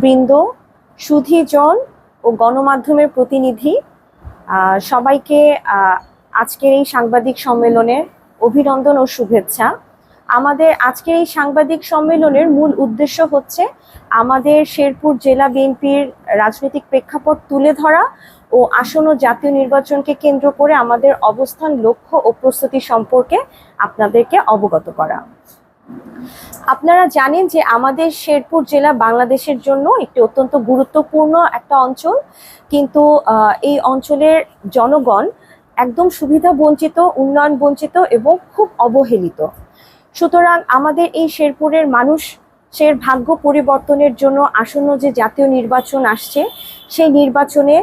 বৃন্দ সুধীজন ও গণমাধ্যমের প্রতিনিধি সবাইকে আজকের এই সাংবাদিক সম্মেলনের অভিনন্দন ও শুভেচ্ছা। আমাদের আজকের এই সাংবাদিক সম্মেলনের মূল উদ্দেশ্য হচ্ছে আমাদের শেরপুর জেলা বিএনপির রাজনৈতিক প্রেক্ষাপট তুলে ধরা ও আসন্ন জাতীয় নির্বাচনকে কেন্দ্র করে আমাদের অবস্থান, লক্ষ্য ও প্রস্তুতি সম্পর্কে আপনাদেরকে অবগত করা। আপনারা জানেন যে আমাদের শেরপুর জেলা বাংলাদেশের জন্য একটি অত্যন্ত গুরুত্বপূর্ণ একটা অঞ্চল। কিন্তু এই অঞ্চলের জনগণ একদম সুবিধা বঞ্চিত, উন্নয়ন বঞ্চিত এবং খুব অবহেলিত। সুতরাং আমাদের এই শেরপুরের মানুষের ভাগ্য পরিবর্তনের জন্য আসন্ন যে জাতীয় নির্বাচন আসছে, সেই নির্বাচনে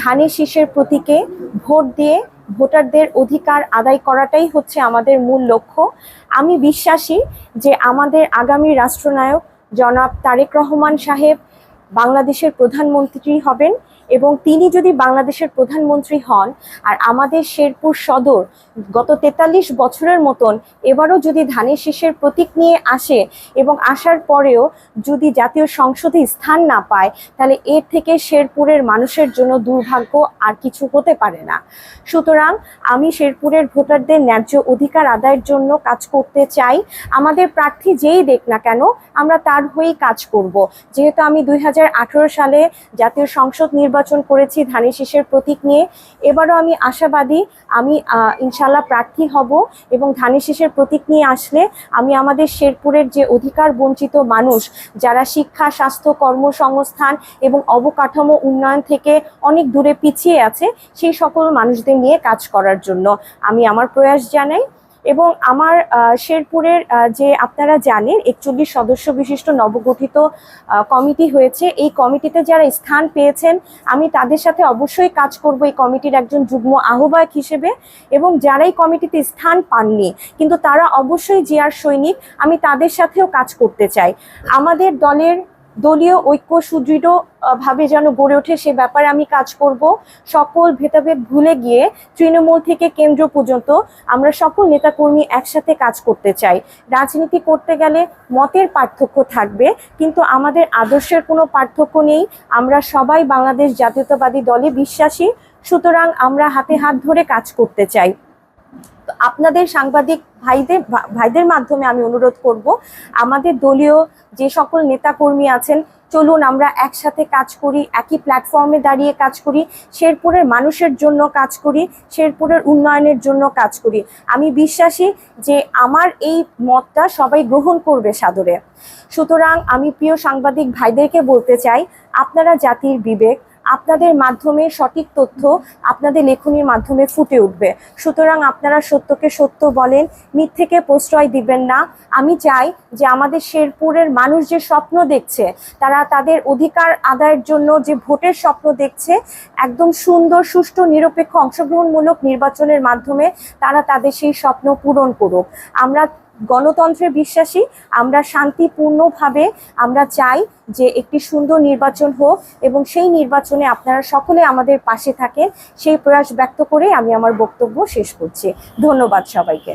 ধানের শীষের প্রতীকে ভোট দিয়ে ভোটারদের অধিকার আদায় করাটাই হচ্ছে আমাদের মূল লক্ষ্য। আমি বিশ্বাসী যে আমাদের আগামী রাষ্ট্রনায়ক জনাব তারেক রহমান সাহেব বাংলাদেশের প্রধানমন্ত্রী হবেন এবং তিনি যদি বাংলাদেশের প্রধানমন্ত্রী হন আর আমাদের শেরপুর সদর গত তেতাল্লিশ বছরের মতন এবারও যদি ধানের শীষের প্রতীক নিয়ে আসে এবং আসার পরেও যদি জাতীয় সংসদে স্থান না পায়, তাহলে এর থেকে শেরপুরের মানুষের জন্য দুর্ভাগ্য আর কিছু হতে পারে না। সুতরাং আমি শেরপুরের ভোটারদের ন্যায্য অধিকার আদায়ের জন্য কাজ করতে চাই। আমাদের প্রার্থী যেই দেখ না কেন, আমরা তার হয়েই কাজ করব। যেহেতু আমি দুই হাজার সালে জাতীয় সংসদ নির্বাচন করেছি, ধানের শীষের প্রতীক নিয়ে। এবারও আমি আশাবাদী, আমি ইনশাল্লাহ প্রার্থী হব এবং ধানের শীষের প্রতীক নিয়ে আসলে আমি আমাদের শেরপুরের যে অধিকার বঞ্চিত মানুষ, যারা শিক্ষা, স্বাস্থ্য, কর্মসংস্থান এবং অবকাঠামো উন্নয়ন থেকে অনেক দূরে পিছিয়ে আছে, সেই সকল মানুষদের নিয়ে কাজ করার জন্য আমি আমার প্রয়াস জানাই। এবং আমার শেরপুরের যে আপনারা জানেন, একচল্লিশ সদস্য বিশিষ্ট নবগঠিত কমিটি হয়েছে। এই কমিটিতে যারা স্থান পেয়েছেন, আমি তাদের সাথে অবশ্যই কাজ করব এই কমিটির একজন যুগ্ম আহ্বায়ক হিসেবে এবং যারা এই কমিটিতে স্থান পাননি, কিন্তু তারা অবশ্যই জিয়ার সৈনিক, আমি তাদের সাথেও কাজ করতে চাই। আমাদের দলের দলীয় ঐক্য সুদৃঢ় আহ, ভাবে যেন গড়ে ওঠে সে ব্যাপারে আমি কাজ করব। সকল ভেদাভেদ ভুলে গিয়ে তৃণমূল থেকে কেন্দ্র পর্যন্ত আমরা সকল নেতাকর্মী একসাথে কাজ করতে চাই। রাজনীতি করতে গেলে মতের পার্থক্য থাকবে কিন্তু আমাদের আদর্শের কোনো পার্থক্য নেই। আমরা সবাই বাংলাদেশ জাতীয়তাবাদী দলে বিশ্বাসী সুতরাং আমরা হাতে হাত ধরে কাজ করতে চাই। আপনাদের সাংবাদিক ভাইদের ভাইদের মাধ্যমে আমি অনুরোধ করব, আমাদের দলীয় যে সকল নেতাকর্মী আছেন, চলুন আমরা একসাথে কাজ করি, একই প্ল্যাটফর্মে দাঁড়িয়ে কাজ করি, শেরপুরের মানুষের জন্য কাজ করি, শেরপুরের উন্নয়নের জন্য কাজ করি। আমি বিশ্বাসী যে আমার এই মতটা সবাই গ্রহণ করবে সাদরে। সুতরাং আমি প্রিয় সাংবাদিক ভাইদেরকে বলতে চাই, আপনারা জাতির বিবেক আপনাদের মাধ্যমে সঠিক তথ্য আপনাদের লেখনীর মাধ্যমে ফুটে উঠবে। সুতরাং আপনারা সত্যকে সত্য বলেন, মিথ্যেকে প্রশ্রয় দিবেন না। আমি চাই যে আমাদের শেরপুরের মানুষ যে স্বপ্ন দেখছে, তারা তাদের অধিকার আদায়ের জন্য যে ভোটের স্বপ্ন দেখছে, একদম সুন্দর, সুষ্ঠু, নিরপেক্ষ, অংশগ্রহণমূলক নির্বাচনের মাধ্যমে তারা তাদের সেই স্বপ্ন পূরণ করুক। আমরা গণতন্ত্রে বিশ্বাসী, আমরা শান্তিপূর্ণভাবে আমরা চাই যে একটি সুন্দর নির্বাচন হোক এবং সেই নির্বাচনে আপনারা সকলে আমাদের পাশে থাকেন। সেই প্রয়াস ব্যক্ত করে আমি আমার বক্তব্য শেষ করছি। ধন্যবাদ সবাইকে।